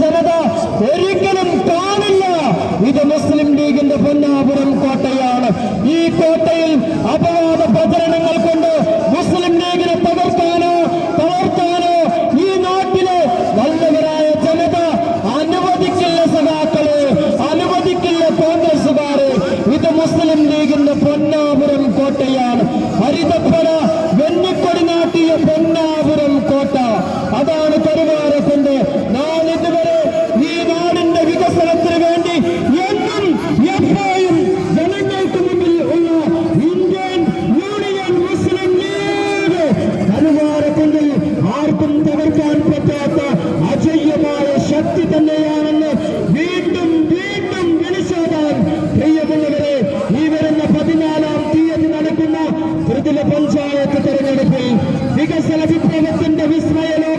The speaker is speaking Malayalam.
ജനത ഒരിക്കലും കാണില്ല. ഇത് മുസ്ലിം ലീഗിന്റെ പൊന്നാപുരം കോട്ടയാണ്. ഈ കോട്ടയിൽ അപവാദ പ്രചരണങ്ങൾ കൊണ്ട് മുസ്ലിം ലീഗിനെ തകർക്കാനോ തളർത്താനോ ഈ നാട്ടിലെ നല്ലവരായ ജനത അനുവദിക്കില്ല സഖാക്കളെ അനുവദിക്കില്ല കോൺഗ്രസുകാരെ ഇത് മുസ്ലിം ലീഗിന്റെ പൊന്നാപുരം കോട്ടയാണ്. ഹരിതപ്പുര വെന്നിക്കൊടി നാട്ടിയ പൊന്നാപുരം കോട്ട. അതാണ് കരുവാര സംസ്ഥാനത്ത് തെരഞ്ഞെടുപ്പിൽ വികസന വിപ്ലവത്തിന്റെ വിസ്മയമോ